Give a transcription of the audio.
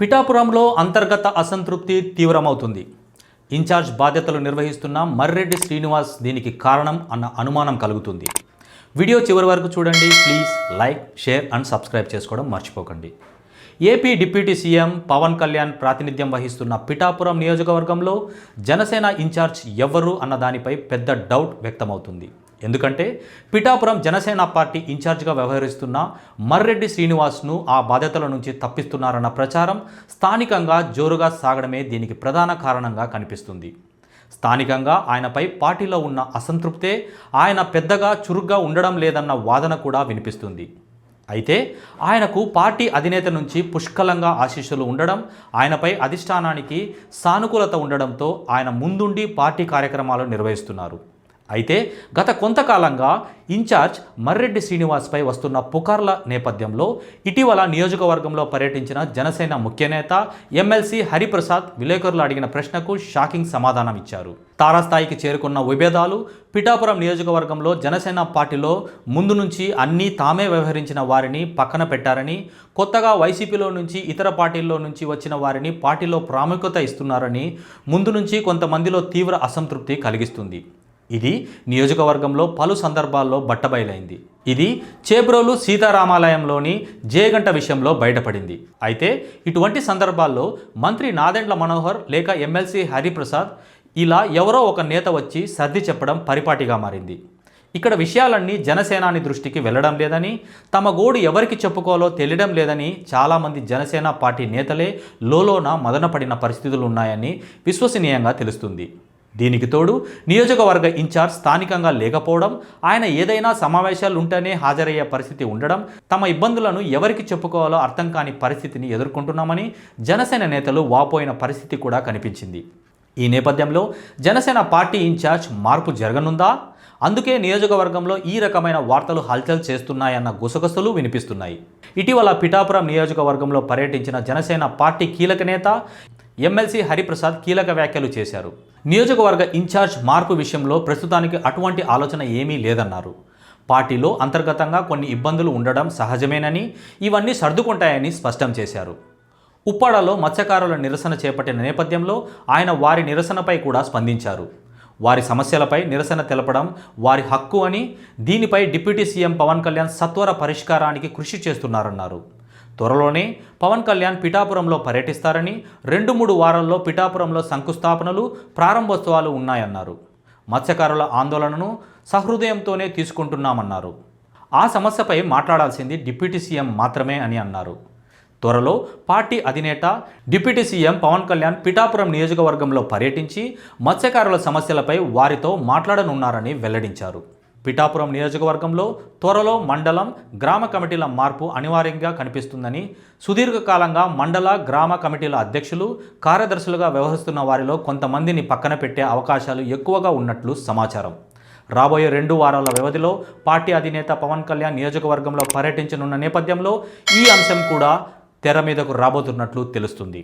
పిఠాపురంలో అంతర్గత అసంతృప్తి తీవ్రమవుతుంది. ఇన్ఛార్జ్ బాధ్యతలు నిర్వహిస్తున్న మర్రెడ్డి శ్రీనివాస్ దీనికి కారణం అన్న అనుమానం కలుగుతుంది. వీడియో చివరి వరకు చూడండి. Please like share and subscribe చేసుకోవడం మర్చిపోకండి. AP deputy CM Pawan Kalyan ప్రాతినిధ్యం వహిస్తున్న పిఠాపురం నియోజకవర్గంలో జనసేన ఇన్ఛార్జ్ ఎవ్వరు అన్న దానిపై పెద్ద డౌట్ వ్యక్తమవుతుంది. ఎందుకంటే పిఠాపురం జనసేన పార్టీ ఇన్ఛార్జ్గా వ్యవహరిస్తున్న మర్రెడ్డి శ్రీనివాస్ను ఆ బాధ్యతల నుంచి తప్పిస్తున్నారన్న ప్రచారం స్థానికంగా జోరుగా సాగడమే దీనికి ప్రధాన కారణంగా కనిపిస్తుంది. స్థానికంగా ఆయనపై పార్టీలో ఉన్న అసంతృప్తే ఆయన పెద్దగా చురుగ్గా ఉండడం లేదన్న వాదన కూడా వినిపిస్తుంది. అయితే ఆయనకు పార్టీ అధినేత నుంచి పుష్కలంగా ఆశీస్సులు ఉండడం ఆయనపై అధిష్టానానికి సానుకూలత ఉండడంతో ఆయన ముందుండి పార్టీ కార్యక్రమాలు నిర్వహిస్తున్నారు. అయితే గత కొంతకాలంగా ఇన్ఛార్జ్ మర్రెడ్డి శ్రీనివాస్పై వస్తున్న పుకార్ల నేపథ్యంలో ఇటీవల నియోజకవర్గంలో పర్యటించిన జనసేన ముఖ్యనేత ఎమ్మెల్సీ హరిప్రసాద్ విలేకరులు అడిగిన ప్రశ్నకు షాకింగ్ సమాధానం ఇచ్చారు. తారాస్థాయికి చేరుకున్న విభేదాలు పిఠాపురం నియోజకవర్గంలో జనసేన పార్టీలో ముందు నుంచి అన్నీ తామే వ్యవహరించిన వారిని పక్కన పెట్టారని కొత్తగా వైసీపీలో నుంచి ఇతర పార్టీల్లో నుంచి వచ్చిన వారిని పార్టీలో ప్రాముఖ్యత ఇస్తున్నారని ముందు నుంచి కొంతమందిలో తీవ్ర అసంతృప్తి కలిగిస్తుంది. ఇది నియోజకవర్గంలో పలు సందర్భాల్లో బట్టబయలైంది. ఇది చేబ్రోలు సీతారామాలయంలోని జేగంట విషయంలో బయటపడింది. అయితే ఇటువంటి సందర్భాల్లో మంత్రి నాదెండ్ల మనోహర్ లేక ఎమ్మెల్సీ హరిప్రసాద్ ఇలా ఎవరో ఒక నేత వచ్చి సర్ది చెప్పడం పరిపాటిగా మారింది. ఇక్కడ విషయాలన్నీ జనసేనాని దృష్టికి వెళ్ళడం లేదని తమ గోడు ఎవరికి చెప్పుకోవాలో తెలియడం లేదని చాలామంది జనసేన పార్టీ నేతలే లోలోన మదనపడిన పరిస్థితులు ఉన్నాయని విశ్వసనీయంగా తెలుస్తుంది. దీనికి తోడు నియోజకవర్గ ఇన్ఛార్జ్ స్థానికంగా లేకపోవడం ఆయన ఏదైనా సమావేశాలు ఉంటేనే హాజరయ్యే పరిస్థితి ఉండడం తమ ఇబ్బందులను ఎవరికి చెప్పుకోవాలో అర్థం కాని పరిస్థితిని ఎదుర్కొంటున్నామని జనసేన నేతలు వాపోయిన పరిస్థితి కూడా కనిపించింది. ఈ నేపథ్యంలో జనసేన పార్టీ ఇన్ఛార్జ్ మార్పు జరగనుందా? అందుకే నియోజకవర్గంలో ఈ రకమైన వార్తలు హల్చల్ చేస్తున్నాయన్న గుసగుసలు వినిపిస్తున్నాయి. ఇటీవల పిఠాపురం నియోజకవర్గంలో పర్యటించిన జనసేన పార్టీ కీలక నేత ఎమ్మెల్సీ హరిప్రసాద్ కీలక వ్యాఖ్యలు చేశారు. నియోజకవర్గ ఇన్ఛార్జ్ మార్పు విషయంలో ప్రస్తుతానికి అటువంటి ఆలోచన ఏమీ లేదన్నారు. పార్టీలో అంతర్గతంగా కొన్ని ఇబ్బందులు ఉండడం సహజమేనని ఇవన్నీ సర్దుకుంటాయని స్పష్టం చేశారు. ఉప్పాడలో మత్స్యకారుల నిరసన చేపట్టిన నేపథ్యంలో ఆయన వారి నిరసనపై కూడా స్పందించారు. వారి సమస్యలపై నిరసన తెలపడం వారి హక్కు అని దీనిపై డిప్యూటీ సీఎం పవన్ కళ్యాణ్ సత్వర పరిష్కారానికి కృషి చేస్తున్నారన్నారు. త్వరలోనే పవన్ కళ్యాణ్ పిఠాపురంలో పర్యటిస్తారని రెండు మూడు వారాల్లో పిఠాపురంలో శంకుస్థాపనలు ప్రారంభోత్సవాలు ఉన్నాయన్నారు. మత్స్యకారుల ఆందోళనను సహృదయంతోనే తీసుకుంటున్నామన్నారు. ఆ సమస్యపై మాట్లాడాల్సింది డిప్యూటీ సీఎం మాత్రమే అని అన్నారు. త్వరలో పార్టీ అధినేత డిప్యూటీ సీఎం పవన్ కళ్యాణ్ పిఠాపురం నియోజకవర్గంలో పర్యటించి మత్స్యకారుల సమస్యలపై వారితో మాట్లాడనున్నారని వెల్లడించారు. పిఠాపురం నియోజకవర్గంలో త్వరలో మండలం గ్రామ కమిటీల మార్పు అనివార్యంగా కనిపిస్తుందని సుదీర్ఘకాలంగా మండల గ్రామ కమిటీల అధ్యక్షులు కార్యదర్శులుగా వ్యవహరిస్తున్న వారిలో కొంతమందిని పక్కన పెట్టే అవకాశాలు ఎక్కువగా ఉన్నట్లు సమాచారం. రాబోయే రెండు వారాల వ్యవధిలో పార్టీ అధినేత పవన్ కళ్యాణ్ నియోజకవర్గంలో పర్యటించనున్న నేపథ్యంలో ఈ అంశం కూడా తెర మీదకు రాబోతున్నట్లు తెలుస్తుంది.